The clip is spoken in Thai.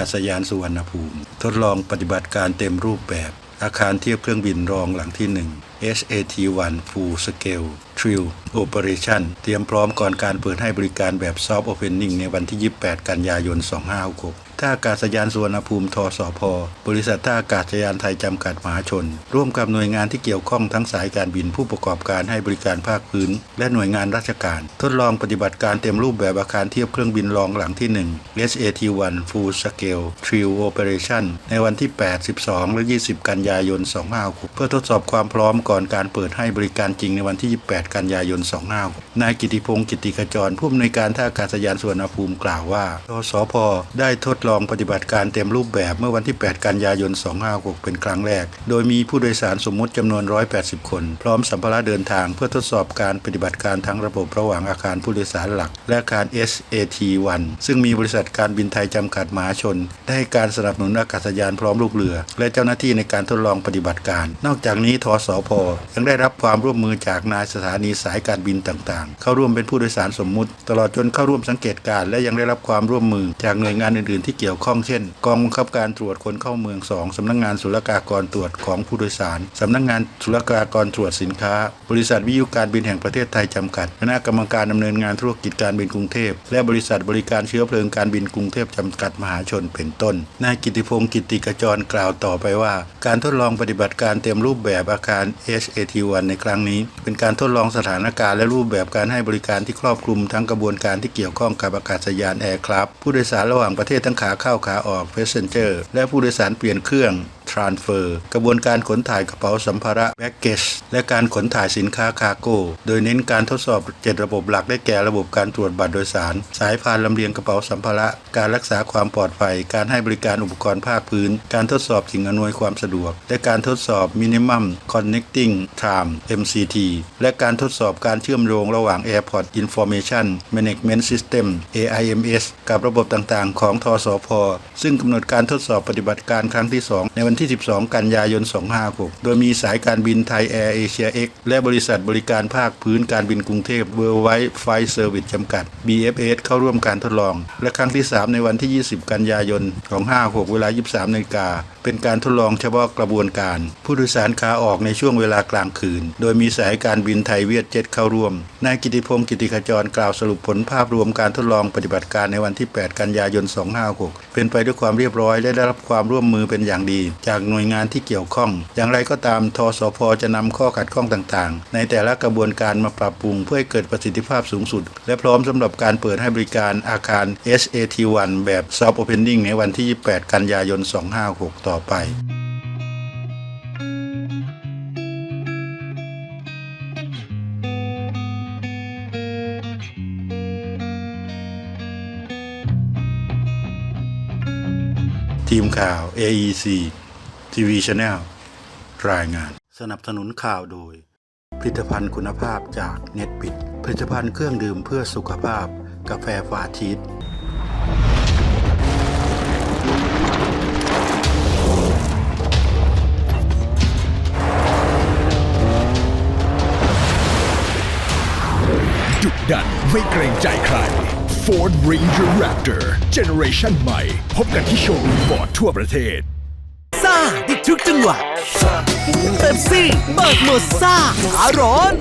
าศยานสุวรรณภูมิ ทดลองปฏิบัติการเต็มรูปแบบ อาคารเทียบเครื่องบินรองหลังที่ 1 SAT-1 Full Scale Trial Operation เตรียมพร้อมก่อนการเปิดให้บริการแบบ Soft Opening ในวันที่ 28 กันยายน 2566 ท่าอากาศยานสุวรรณภูมิทสพบริษัทท่าอากาศยานไทยจำกัดมหาชน ร่วมกับหน่วยงานที่เกี่ยวข้องทั้งสายการบินผู้ประกอบการให้บริการภาคพื้น และหน่วยงานราชการ ทดลองปฏิบัติการเต็มรูปแบบอาคารเทียบเครื่องบินรองหลังที่ 1 SAT-1 Full Scale Trial Operation ในวันที่ 8 12 และ 20 กันยายน 256 เพื่อทดสอบความพร้อมก่อนการเปิดให้บริการจริงในวันที่ 28 กันยายน 256 นายกิติพงศ์กิติขจรผู้อำนวยการท่าอากาศยานสุวรรณภูมิกล่าวว่าทสพได้ทดลองปฏิบัติการเต็มรูปแบบเมื่อวันที่ 8 กันยายน 2566 เป็นครั้งแรก โดยมีผู้โดยสารสมมติจำนวน 180 คน พร้อมสัมภาระเดินทางเพื่อทดสอบการปฏิบัติการทั้งระบบระหว่างอาคารผู้โดยสารหลัก และอาคาร SAT-1 ซึ่งมีบริษัทการบินไทยจำกัดมหาชน ได้การสนับสนุนอากาศยานพร้อมลูกเรือ และเจ้าหน้าที่ในการทดลองปฏิบัติการ นอกจากนี้ทสพยังได้รับความร่วมมือจากนายสถานีสายการบินต่างๆ เข้าร่วมเป็นผู้โดยสารสมมุติ ตลอดจนเข้าร่วมสังเกตการณ์และยังได้รับความร่วมมือจากหน่วยงานอื่นๆที่เกี่ยวข้องเช่น กองบังคับการตรวจคนเข้าเมือง 2สำนักงานศุลกากรตรวจของผู้โดยสารสำนักงานศุลกากรตรวจสินค้า บริษัทวิทยุการบินแห่งประเทศไทยจำกัด คณะกรรมการดำเนินงานธุรกิจการบินกรุงเทพ และบริษัทบริการเชื้อเพลิงการบินกรุงเทพจำกัดมหาชนเป็นต้น นายกิติพงศ์กิติกจรกล่าวต่อไปว่า การทดลองปฏิบัติการเต็มรูปแบบอาคาร SAT-1 ในครั้งนี้ เป็นการทดลองสถานการณ์และรูปแบบการให้บริการที่ครอบคลุมทั้งกระบวนการที่เกี่ยวข้องกับอากาศยานแอร์คราฟผู้โดยสารระหว่างประเทศทั้งขาาเข้าขาออก Passenger และผู้โดยสารเปลี่ยนเครื่อง Transfer กระบวนการขนถ่ายกระเป๋าสัมภาระ Baggage และการขนถ่ายสินค้าคาร์โก้ โดยเน้นการทดสอบ 7 ระบบหลักได้แก่ระบบการตรวจบัตรโดยสาร สายพานลำเลียงกระเป๋าสัมภาระ การรักษาความปลอดภัย การให้บริการอุปกรณ์ภาคพื้น การทดสอบสิ่งอำนวยความสะดวก และการทดสอบ Minimum Connecting Time MCT และการทดสอบการเชื่อมโยงระหว่าง Airport Information Management System AIMS กับระบบต่างๆ ของทสพซึ่งกำหนดการทดสอบปฏิบัติการครั้งที่ 2 ในวันที่ 12 กันยายน 256 โดยมีสายการบินไทยแอร์เอเชียเอ็กและบริษัทบริการภาคพื้นการบินกรุงเทพเวอร์ไวท์ไฟเซอร์วิสจำกัด BFS เข้าร่วมการทดลอง และครั้งที่ 3 ในวันที่ 20 กันยายน 2566เวลา 23นาฬิกา เป็นการทดลองเฉพาะกระบวนการ ผู้โดยสารขาออกในช่วงเวลากลางคืน โดยมีสายการบินไทยเวียดเจ็ตเข้าร่วม นายกิติพงศ์กิติขจรกล่าวสรุปผลภาพรวมการทดลองปฏิบัติการในวันที่ 8 กันยายน 256 เป็นไปด้วยความเรียบร้อยและได้รับความร่วมมือเป็นอย่างดี จากหน่วยงานที่เกี่ยวข้อง อย่างไรก็ตามทสพจะนำข้อขัดข้องต่างๆ ในแต่ละกระบวนการมาปรับปรุง เพื่อให้เกิดประสิทธิภาพสูงสุด และพร้อมสำหรับการเปิดให้บริการอาคาร SAT-1 แบบ Soft Opening ในวันที่ 28 กันยายน 2566ต่อไปทีมข่าว AEC TV Channel รายงาน สนับสนุนข่าวโดย ผลิตภัณฑ์คุณภาพจากเน็ตปิด ผลิตภัณฑ์เครื่องดื่มเพื่อสุขภาพ กาแฟฟาชีส ดันไม่เกรงใจใคร Ford Ranger Raptor Generation ใหม่ พบกันที่โชว์รูมฟอร์ดทั่วประเทศซ่าดิทุกจังหวะเป๊ปซี่เบิร์ดหมดซ่าขาร้อน